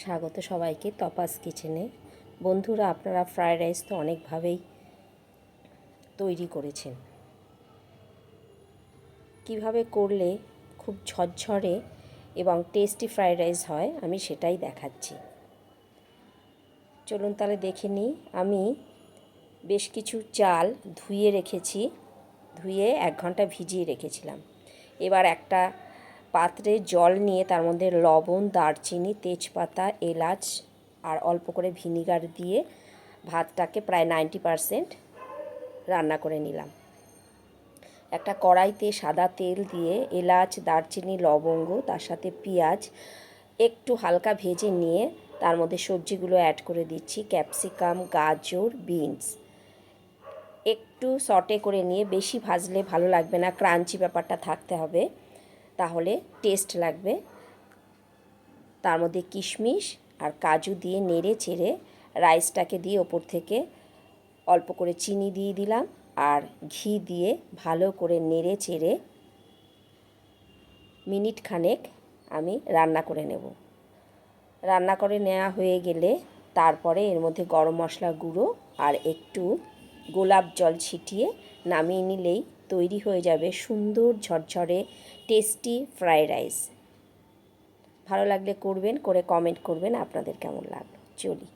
স্বাগত সবাইকে তপাস কিচেনে। বন্ধুরা, আপনারা ফ্রায়েড রাইস তো অনেকভাবেই তৈরি করেছেন। কীভাবে করলে খুব ঝরঝরে এবং টেস্টি ফ্রায়েড রাইস হয়, আমি সেটাই দেখাচ্ছি। চলুন তাহলে দেখে নিই। আমি বেশ কিছু চাল ধুয়ে রেখেছি, ধুয়ে এক ঘণ্টা ভিজিয়ে রেখেছিলাম। এবার একটা পাত্রে জল নিয়ে তার মধ্যে লবণ, দারচিনি, তেজপাতা, এলাচ আর অল্প করে ভিনিগার দিয়ে ভাতটাকে প্রায় নাইনটি পারসেন্ট রান্না করে নিলাম। একটা কড়াইতে সাদা তেল দিয়ে এলাচ, দারচিনি, লবঙ্গ, তার সাথে পেঁয়াজ একটু হালকা ভেজে নিয়ে তার মধ্যে সবজিগুলো অ্যাড করে দিচ্ছি ক্যাপসিকাম গাজর বিনস একটু সটে করে নিয়ে, বেশি ভাজলে ভালো লাগবে না ক্রাঞ্চি ব্যাপারটা থাকতে হবে। তাহলে টেস্ট লাগবে। তার মধ্যে কিশমিশ আর কাজু দিয়ে নেড়ে চেড়ে রাইসটাকে দিয়ে ওপর থেকে অল্প করে চিনি দিয়ে দিলাম আর ঘি দিয়ে ভালো করে নেড়ে চেড়ে মিনিট খানেক আমি রান্না করে নেব। রান্না করে নেওয়া হয়ে গেলে তারপরে এর মধ্যে গরম মশলা গুঁড়ো আর একটু গোলাপ জল ছিটিয়ে নামিয়ে নিলেই তৈরি হয়ে যাবে সুন্দর, ঝরঝরে টেস্টি ফ্রায়েড রাইস ভালো লাগলে করবেন, করে কমেন্ট করবেন আপনাদের কেমন লাগল? চলি।